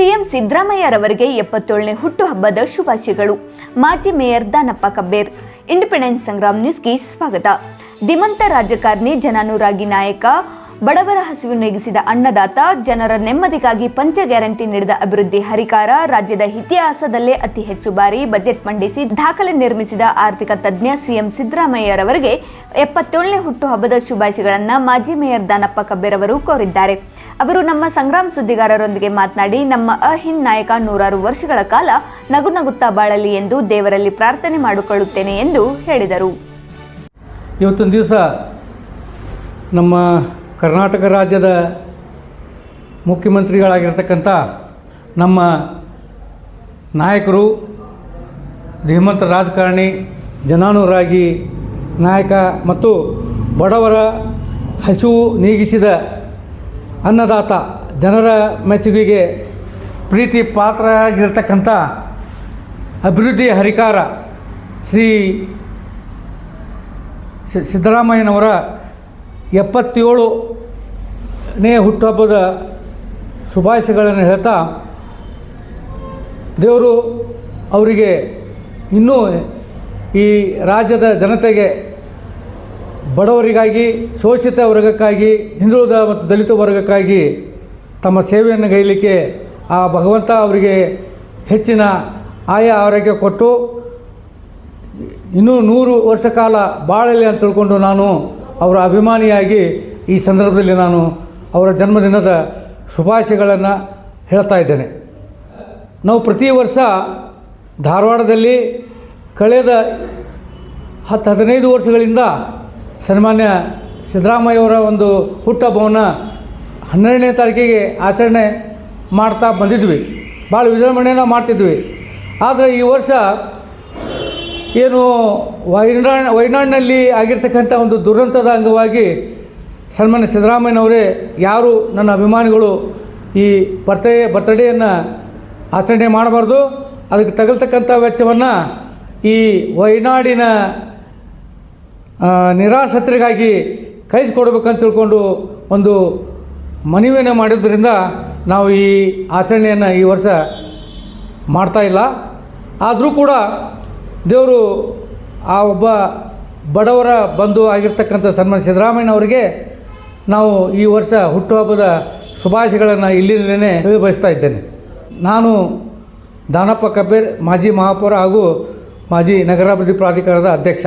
CM ಸಿದ್ದರಾಮಯ್ಯರವರಿಗೆ ಎಪ್ಪತ್ತೇಳನೇ ಹುಟ್ಟುಹಬ್ಬದ ಶುಭಾಶಯಗಳು. ಮಾಜಿ ಮೇಯರ್ ದಾನಪ್ಪ ಕಬ್ಬೇರ್. ಇಂಡಿಪೆಂಡೆನ್ಸ್ ಸಂಗ್ರಾಮ್ ನ್ಯೂಸ್ಗೆ ಸ್ವಾಗತ. ದಿಮಂತ ರಾಜಕಾರಣಿ, ಜನಾನುರಾಗಿ ನಾಯಕ, ಬಡವರ ಹಸಿವು ನೀಗಿಸಿದ ಅನ್ನದಾತ, ಜನರ ನೆಮ್ಮದಿಗಾಗಿ ಪಂಚ ಗ್ಯಾರಂಟಿ ನೀಡಿದ ಅಭಿವೃದ್ಧಿ ಹರಿಕಾರ, ರಾಜ್ಯದ ಇತಿಹಾಸದಲ್ಲೇ ಅತಿ ಹೆಚ್ಚು ಬಾರಿ ಬಜೆಟ್ ಮಂಡಿಸಿ ದಾಖಲೆ ನಿರ್ಮಿಸಿದ ಆರ್ಥಿಕ ತಜ್ಞ ಸಿಎಂ ಸಿದ್ದರಾಮಯ್ಯರವರಿಗೆ ಎಪ್ಪತ್ತೇಳನೇ ಹುಟ್ಟುಹಬ್ಬದ ಶುಭಾಶಯಗಳನ್ನು ಮಾಜಿ ಮೇಯರ್ ದಾನಪ್ಪ ಕಬ್ಬೇರವರು ಕೋರಿದ್ದಾರೆ. ಅವರು ನಮ್ಮ ಸಂಗ್ರಾಮ್ ಸುದ್ದಿಗಾರರೊಂದಿಗೆ ಮಾತನಾಡಿ, ನಮ್ಮ ಅಹಿಂದ್ ನಾಯಕ ನೂರಾರು ವರ್ಷಗಳ ಕಾಲ ನಗು ನಗುತ್ತಾ ಬಾಳಲಿ ಎಂದು ದೇವರಲ್ಲಿ ಪ್ರಾರ್ಥನೆ ಮಾಡಿಕೊಳ್ಳುತ್ತೇನೆ ಎಂದು ಹೇಳಿದರು. ಇವತ್ತೊಂದು ದಿವಸ ನಮ್ಮ ಕರ್ನಾಟಕ ರಾಜ್ಯದ ಮುಖ್ಯಮಂತ್ರಿಗಳಾಗಿರ್ತಕ್ಕಂಥ ನಮ್ಮ ನಾಯಕರು, ಧೀಮಂತ ರಾಜಕಾರಣಿ, ಜನಾನುರಾಗಿ ನಾಯಕ ಮತ್ತು ಬಡವರ ಹಸಿವು ನೀಗಿಸಿದ ಅನ್ನದಾತ ಜನರ ಮೆಚ್ಚುಗೆಗೆ ಪ್ರೀತಿ ಪಾತ್ರರಾಗಿರ್ತಕ್ಕಂಥ ಅಭಿವೃದ್ಧಿ ಹರಿಕಾರ ಶ್ರೀ ಸಿದ್ದರಾಮಯ್ಯನವರ ಎಪ್ಪತ್ತೇಳನೇ ಹುಟ್ಟುಹಬ್ಬದ ಶುಭಾಶಯಗಳನ್ನು ಹೇಳ್ತಾ ದೇವರು ಅವರಿಗೆ ಇನ್ನೂ ಈ ರಾಜ್ಯದ ಜನತೆಗೆ ಬಡವರಿಗಾಗಿ, ಶೋಷಿತ ವರ್ಗಕ್ಕಾಗಿ, ಹಿಂದುಳಿದ ಮತ್ತು ದಲಿತ ವರ್ಗಕ್ಕಾಗಿ ತಮ್ಮ ಸೇವೆಯನ್ನು ಗೈಲಿಕ್ಕೆ ಆ ಭಗವಂತ ಅವರಿಗೆ ಹೆಚ್ಚಿನ ಆಯ ಆರೋಗ್ಯ ಕೊಟ್ಟು, ಇನ್ನೂ ನೂರು ವರ್ಷ ಕಾಲ ಬಾಳಲಿ ಅಂತ ತಿಳ್ಕೊಂಡು ನಾನು ಅವರ ಅಭಿಮಾನಿಯಾಗಿ ಈ ಸಂದರ್ಭದಲ್ಲಿ ನಾನು ಅವರ ಜನ್ಮದಿನದ ಶುಭಾಶಯಗಳನ್ನು ಹೇಳ್ತಾ ಇದ್ದೇನೆ. ನಾವು ಪ್ರತಿ ವರ್ಷ ಧಾರವಾಡದಲ್ಲಿ ಕಳೆದ ಹತ್ತು ಹದಿನೈದು ವರ್ಷಗಳಿಂದ ಸನ್ಮಾನ್ಯ ಸಿದ್ದರಾಮಯ್ಯವರ ಒಂದು ಹುಟ್ಟಹಬ್ಬವನ್ನ ಹನ್ನೆರಡನೇ ತಾರೀಕಿಗೆ ಆಚರಣೆ ಮಾಡ್ತಾ ಬಂದಿದ್ವಿ. ಭಾಳ ವಿಜೃಂಭಣೆಯನ್ನು ಮಾಡ್ತಿದ್ವಿ. ಆದರೆ ಈ ವರ್ಷ ಏನು ವೈನಾಡ್ ವೈನಾಡಿನಲ್ಲಿ ಆಗಿರ್ತಕ್ಕಂಥ ಒಂದು ದುರಂತದ ಅಂಗವಾಗಿ ಸನ್ಮಾನ್ಯ ಸಿದ್ದರಾಮಯ್ಯನವರೇ ಯಾರು ನನ್ನ ಅಭಿಮಾನಿಗಳು ಈ ಬರ್ತ್ಡೇ ಬರ್ತ್ಡೇಯನ್ನು ಆಚರಣೆ ಮಾಡಬಾರ್ದು. ಅದಕ್ಕೆ ತಗಲ್ತಕ್ಕಂಥ ವೆಚ್ಚವನ್ನು ಈ ವಯನಾಡಿನ ಆ, ನಿರಾಶ್ರಿತರಿಗಾಗಿ ಕಳಿಸ್ಕೊಡ್ಬೇಕಂತ ತಿಳ್ಕೊಂಡು ಒಂದು ಮನವಿಯನ್ನು ಮಾಡಿದ್ರಿಂದ ನಾವು ಈ ಆಚರಣೆಯನ್ನು ಈ ವರ್ಷ ಮಾಡ್ತಾ ಇಲ್ಲ. ಆದರೂ ಕೂಡ ದೇವರು ಆ ಒಬ್ಬ ಬಡವರ ಬಂಧು ಆಗಿರ್ತಕ್ಕಂಥ ಸನ್ಮಾನ ಸಿದ್ದರಾಮಯ್ಯ ಅವರಿಗೆ ನಾವು ಈ ವರ್ಷ ಹುಟ್ಟುಹಬ್ಬದ ಶುಭಾಶಯಗಳನ್ನು ಇಲ್ಲಿಂದಲೇ ತಿಳಿಬಯಸ್ತಾ ಇದ್ದೇನೆ. ನಾನು ದಾನಪ್ಪ ಕಬ್ಬೇರ್, ಮಾಜಿ ಮಹಾಪೌರ ಹಾಗೂ ಮಾಜಿ ನಗರಾಭಿವೃದ್ಧಿ ಪ್ರಾಧಿಕಾರದ ಅಧ್ಯಕ್ಷ.